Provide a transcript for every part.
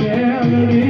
melody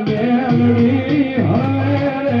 Meldi હવે રે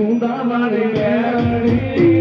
ગુંદા મારી મેળી